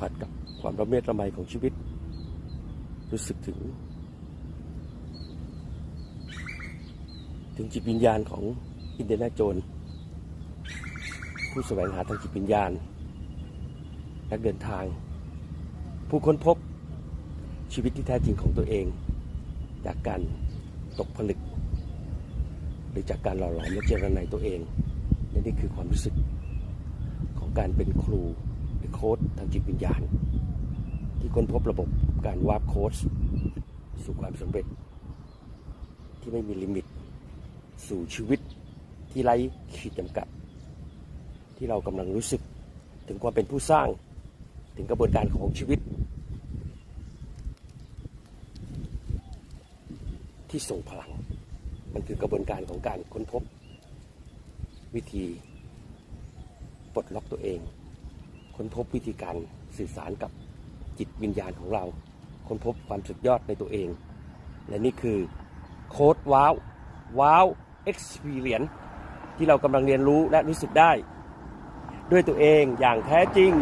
ผัสกับความระเมตระไมของชีวิต รู้สึกถึง ถึงจิตวิญญาณของอินเดียนาโจน ผู้แสวงหาทางจิตวิญญาณนักเดินทาง ผู้ค้นพบชีวิตที่แท้จริงของตัวเอง จากการตกผลึก หรือจากการหล่อหลอมและเจรไนายตัวเองนี่คือความรู้สึกของการเป็นครู โค้ดทางจิตวิญญาณ ที่ค้นพบระบบการวาร์ปโค้ดสู่ความสำเร็จ ที่ไม่มีลิมิต สู่ชีวิตที่ไร้ขีดจำกัด ที่เรากำลังรู้สึกถึงความเป็นผู้สร้างถึงกระบวนการของชีวิต ที่ส่งพลัง มันคือกระบวนการของการค้นพบ วิธีปลดล็อกตัวเอง ค้นพบวิธีการสื่อสารกับจิตวิญญาณของเรา ค้นพบความสุดยอดในตัวเอง และนี่คือโค้ดว้าวว้าวเอ็กซ์เพลียนที่เรากำลังเรียนรู้และรู้สึกได้ ด้วยตัวเองอย่างแท้จริง